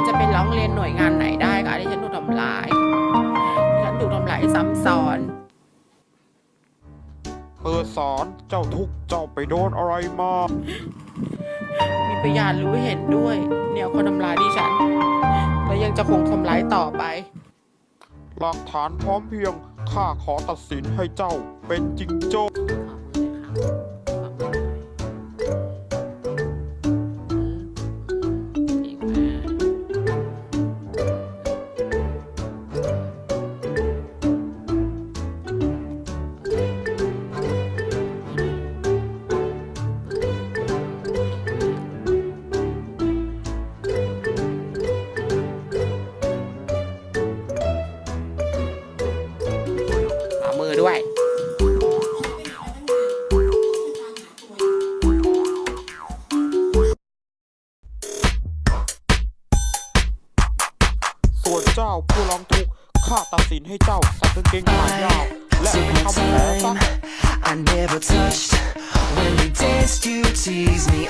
นจะไปร้องเรียนหน่วยงานไหนได้คะที่ฉันถูกทำร้ายที่ฉันถูกทำร้ายซ้ำซ้อนเปิดสารเจ้าทุกข์เจ้าไปโดนอะไรมา มีพยานรู้เห็นด้วย เนี่ยคนทำร้ายดิฉัน แล้วยังจะคงทำร้ายต่อไป หลักฐานพร้อมเพรียงข้าขอตัดสินให้เจ้าเป็นจริงโจ้ ส่วนเจ้าผู้ร้องทุกข์ข้าตัดสินให้เจ้าใส่กางเกงขายาว และไปทำแผลซะ time, I never touched. When we danced, you teased me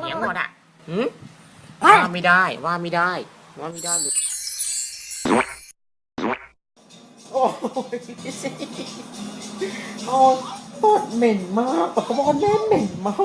เสียงหมดอะหืมว่าไม่ได้ ว่าไม่ได้ ว่าไม่ได้เลยโอ้ยโอ้ยโคตรเหม็นมากเขาบอกว่าแม่เหม็นมาก